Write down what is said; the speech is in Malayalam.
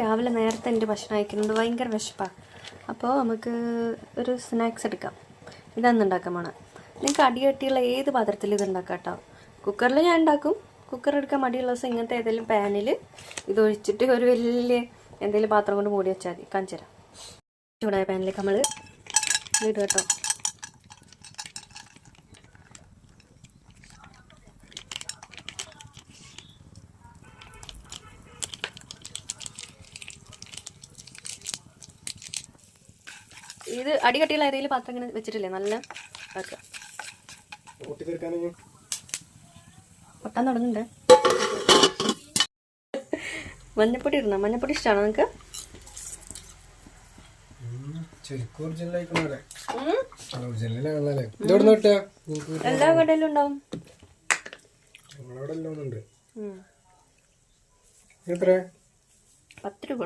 രാവിലെ നേരത്തെ എന്റെ ഭക്ഷണം അയക്കുന്നത് ഭയങ്കര വിശപ്പാണ് അപ്പോൾ നമുക്ക് ഒരു സ്നാക്സ് എടുക്കാം. ഇതാണ് ഉണ്ടാക്കാൻ വേണം നിങ്ങൾക്ക് അടികട്ടിയുള്ള ഏത് പാത്രത്തിൽ ഇത് ഉണ്ടാക്കാം കേട്ടോ കുക്കറിൽ ഞാൻ ഉണ്ടാക്കും കുക്കർ എടുക്കാൻ മടിയുള്ള ദിവസം ഇങ്ങനത്തെ ഏതെങ്കിലും പാനിൽ ഇത് ഒഴിച്ചിട്ട് ഒരു വലിയ എന്തെങ്കിലും പാത്രം കൊണ്ട് മൂടി വെച്ചാൽ മതി. കാണിച്ചു തരാം. ചൂടായ പാനിലേക്ക് നമ്മൾ ഇടുക കേട്ടോ ഇത് അടികട്ടിയുള്ള ഏരിയയിൽ പാത്രം ഇങ്ങനെ വെച്ചിട്ടില്ലേ? നല്ല വെക്കുക പൊട്ടാൻ തുടങ്ങുന്നുണ്ട്. മഞ്ഞപ്പൊടി ഇടണം? മഞ്ഞപ്പൊടി ഇഷ്ടമാണോ നിങ്ങൾക്ക് നിങ്ങൾക്ക് എല്ലാ കടയിലും ഉണ്ടാവും. പത്ത് രൂപ